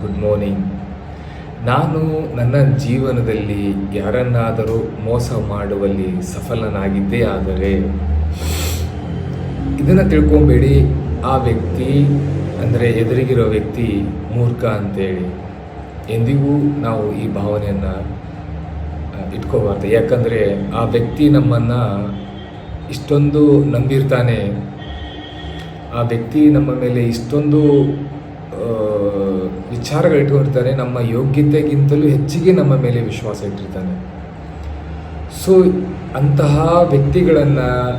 Good morning ನಾನು ನನ್ನ ಜೀವನದಲ್ಲಿ ಯಾರನ್ನಾದರೂ ಮೋಸ ಮಾಡುವಲ್ಲಿ ಸಫಲನಾಗಿದ್ದೇ ಆದರೆ, ಇದನ್ನು ತಿಳ್ಕೊಬೇಡಿ. ಆ ವ್ಯಕ್ತಿ ಅಂದರೆ ಎದುರಿಗಿರೋ ವ್ಯಕ್ತಿ ಮೂರ್ಖ ಅಂತೇಳಿ. ಎಂದಿಗೂ ನಾವು ಈ ಭಾವನೆಯನ್ನು ಇಟ್ಕೋಬಾರ್ದು. ಯಾಕಂದರೆ ಆ ವ್ಯಕ್ತಿ ನಮ್ಮನ್ನು ಇಷ್ಟೊಂದು ನಂಬಿರ್ತಾನೆ. ಆ ವ್ಯಕ್ತಿ ನಮ್ಮ ಮೇಲೆ ಇಷ್ಟೊಂದು ವಿಚಾರಗಳು ಇಟ್ಕೊಂಡಿರ್ತಾನೆ ನಮ್ಮ ಯೋಗ್ಯತೆಗಿಂತಲೂ ಹೆಚ್ಚಿಗೆ ನಮ್ಮ ಮೇಲೆ ವಿಶ್ವಾಸ ಇಟ್ಟಿರ್ತಾನೆ. ಸೊ ಅಂತಹ ವ್ಯಕ್ತಿಗಳನ್ನು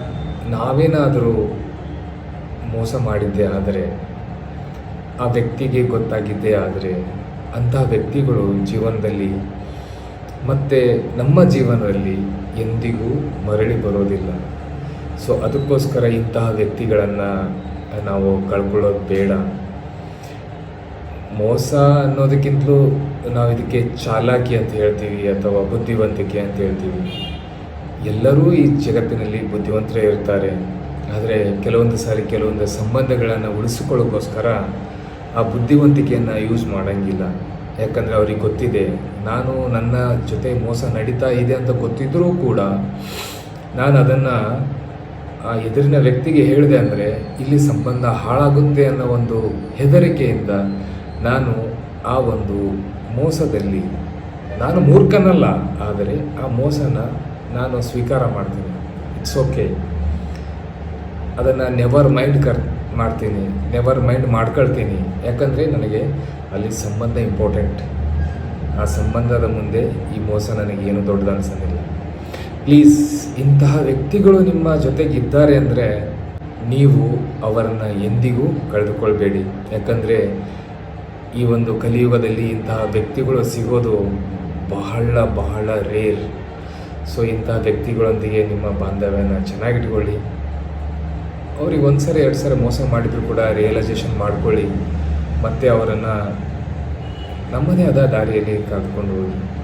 ನಾವೇನಾದರೂ ಮೋಸ ಮಾಡಿದ್ದೆ ಆದರೆ, ಆ ವ್ಯಕ್ತಿಗೆ ಗೊತ್ತಾಗಿದ್ದೇ ಆದರೆ, ಅಂತಹ ವ್ಯಕ್ತಿಗಳು ಜೀವನದಲ್ಲಿ ಮತ್ತೆ ನಮ್ಮ ಜೀವನದಲ್ಲಿ ಎಂದಿಗೂ ಮರಳಿ ಬರೋದಿಲ್ಲ. ಸೊ ಅದಕ್ಕೋಸ್ಕರ ಇಂತಹ ವ್ಯಕ್ತಿಗಳನ್ನು ನಾವು ಕಳ್ಕೊಳ್ಳೋದು ಬೇಡ. ಮೋಸ ಅನ್ನೋದಕ್ಕಿಂತಲೂ ನಾವು ಇದಕ್ಕೆ ಚಾಲಾಕಿ ಅಂತ ಹೇಳ್ತೀವಿ ಅಥವಾ ಬುದ್ಧಿವಂತಿಕೆ ಅಂತ ಹೇಳ್ತೀವಿ. ಎಲ್ಲರೂ ಈ ಜಗತ್ತಿನಲ್ಲಿ ಬುದ್ಧಿವಂತರೇ ಇರ್ತಾರೆ. ಆದರೆ ಕೆಲವೊಂದು ಸಾರಿ ಕೆಲವೊಂದು ಸಂಬಂಧಗಳನ್ನು ಉಳಿಸಿಕೊಳ್ಳೋಕ್ಕೋಸ್ಕರ ಆ ಬುದ್ಧಿವಂತಿಕೆಯನ್ನು ಯೂಸ್ ಮಾಡೋಂಗಿಲ್ಲ. ಯಾಕಂದರೆ ಅವ್ರಿಗೆ ಗೊತ್ತಿದೆ, ನಾನು ನನ್ನ ಜೊತೆ ಮೋಸ ನಡೀತಾ ಇದೆ ಅಂತ ಗೊತ್ತಿದ್ದರೂ ಕೂಡ ನಾನು ಅದನ್ನು ಆ ಎದುರಿನ ವ್ಯಕ್ತಿಗೆ ಹೇಳಿದೆ ಅಂದರೆ ಇಲ್ಲಿ ಸಂಬಂಧ ಹಾಳಾಗುತ್ತೆ ಅನ್ನೋ ಒಂದು ಹೆದರಿಕೆಯಿಂದ ನಾನು ಆ ಒಂದು ಮೋಸದಲ್ಲಿ, ನಾನು ಮೂರ್ಖನಲ್ಲ, ಆದರೆ ಆ ಮೋಸನ ನಾನು ಸ್ವೀಕಾರ ಮಾಡ್ತೀನಿ. ಇಟ್ಸ್ ಓಕೆ ಅದನ್ನು ನೆವರ್ ಮೈಂಡ್ ಕರ್, ಮಾಡ್ತೀನಿ. ನೆವರ್ ಮೈಂಡ್ ಮಾಡ್ಕೊಳ್ತೀನಿ. ಯಾಕಂದರೆ ನನಗೆ ಅಲ್ಲಿ ಸಂಬಂಧ ಇಂಪಾರ್ಟೆಂಟ್ ಆ ಸಂಬಂಧದ ಮುಂದೆ ಈ ಮೋಸ ನನಗೇನು ದೊಡ್ಡದು ಅನಿಸೋದಿಲ್ಲ. ಪ್ಲೀಸ್ ಇಂತಹ ವ್ಯಕ್ತಿಗಳು ನಿಮ್ಮ ಜೊತೆಗಿದ್ದಾರೆ ಅಂದರೆ ನೀವು ಅವರನ್ನು ಎಂದಿಗೂ ಕಳೆದುಕೊಳ್ಬೇಡಿ. ಯಾಕಂದರೆ ಈ ಒಂದು ಕಲಿಯುಗದಲ್ಲಿ ಇಂತಹ ವ್ಯಕ್ತಿಗಳು ಸಿಗೋದು ಬಹಳ ಬಹಳ ರೇರ್. ಸೊ ಇಂತಹ ವ್ಯಕ್ತಿಗಳೊಂದಿಗೆ ನಿಮ್ಮ ಬಾಂಧವ್ಯನ ಚೆನ್ನಾಗಿಟ್ಕೊಳ್ಳಿ. ಅವ್ರಿಗೆ ಒಂದು ಸರಿ ಎರಡು ಸರಿ ಮೋಸ ಮಾಡಿದರೂ ಕೂಡ ರಿಯಲೈಸೇಷನ್ ಮಾಡ್ಕೊಳ್ಳಿ. ಮತ್ತು ಅವರನ್ನು ನಮ್ಮದೇ ಆದ ದಾರಿಯಲ್ಲಿ ಕರೆದುಕೊಂಡು ಹೋಗಿ.